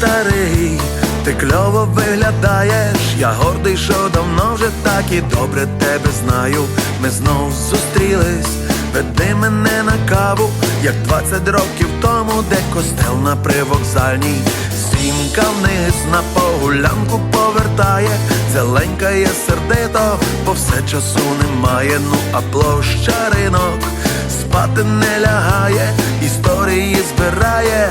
старий, ти кльово виглядаєш, я гордий, що давно вже так і добре тебе знаю. Ми знов зустрілись, веди мене на каву, як 20 років тому, де костел на привокзальній. Сімка вниз на погулянку повертає, зеленькає сердито, бо все часу немає, ну а площа ринок спати не лягає, історії збирає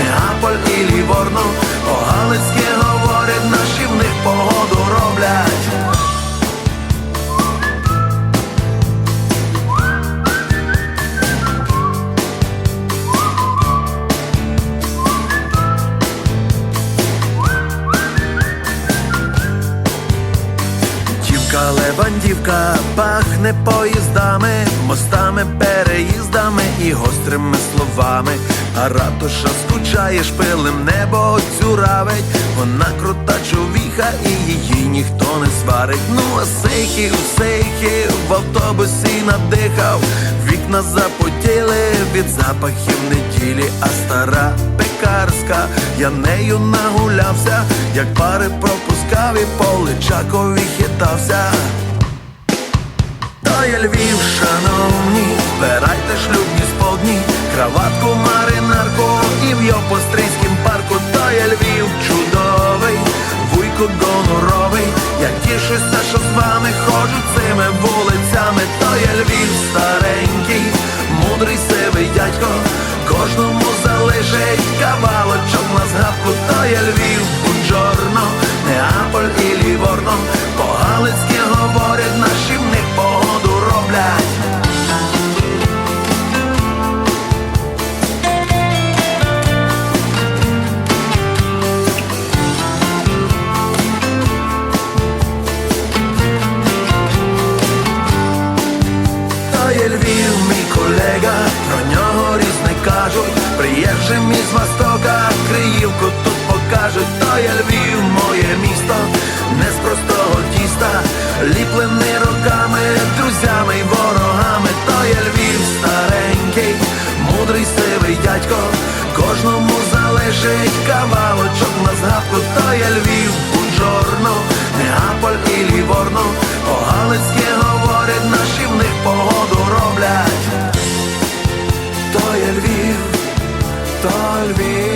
Неаполь і Ліворно, по-галицьки Дівка левандівка пахне поїздами, мостами, переїздами і гострими словами. А ратуша скучає шпилем, небо цюравить, вона крута човіха, і її ніхто не сварить. Ну а сихів, сихів в автобусі надихав, вікна запотіли від запахів неділі, а стара пекарська, я нею нагулявся, як пари пропускав і по Личакові хитався. То є Львів, шановні, збирайте шлюбні сподні, краватку, маринарку і в Йопострийськім парку, то є Львів чудовий, вуйко гоноровий, я тішуся, що з вами ходжу цими вулицями, приїжджим із Востока, Криївку тут покажуть, то є Львів, моє місто, не з простого тіста, ліплений роками, друзями й ворогами, то є Львів старенький, мудрий сивий дядько, кожному залишить кавалочок на згадку, то